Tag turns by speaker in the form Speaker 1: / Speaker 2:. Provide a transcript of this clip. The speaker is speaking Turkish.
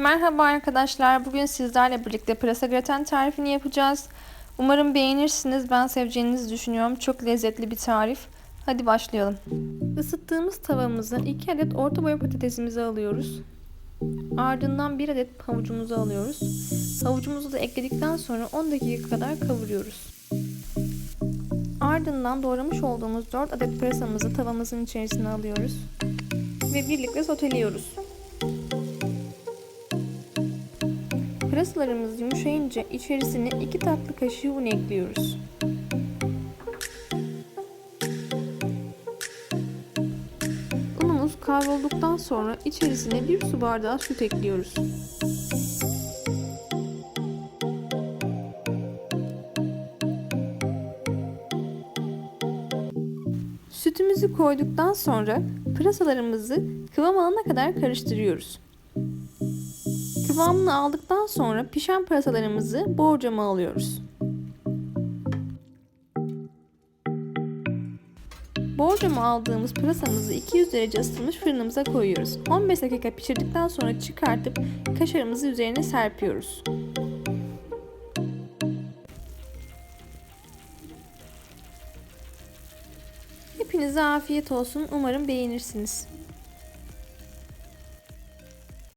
Speaker 1: Merhaba arkadaşlar. Bugün sizlerle birlikte pırasa graten tarifini yapacağız. Umarım beğenirsiniz. Ben seveceğinizi düşünüyorum. Çok lezzetli bir tarif. Hadi başlayalım. Isıttığımız tavamıza 2 adet orta boy patatesimizi alıyoruz. Ardından 1 adet havucumuzu alıyoruz. Havucumuzu da ekledikten sonra 10 dakika kadar kavuruyoruz. Ardından doğramış olduğumuz 4 adet pırasamızı tavamızın içerisine alıyoruz. Ve birlikte soteliyoruz. Pırasalarımız yumuşayınca içerisine 2 tatlı kaşığı un ekliyoruz. Unumuz kavrulduktan sonra içerisine 1 su bardağı süt ekliyoruz. Sütümüzü koyduktan sonra pırasalarımızı kıvam alana kadar karıştırıyoruz. Kıvamını aldıktan sonra pişen pırasalarımızı borcama alıyoruz. Borcama aldığımız pırasamızı 200 derece ısıtılmış fırınımıza koyuyoruz. 15 dakika pişirdikten sonra çıkartıp kaşarımızı üzerine serpiyoruz. Hepinize afiyet olsun. Umarım beğenirsiniz.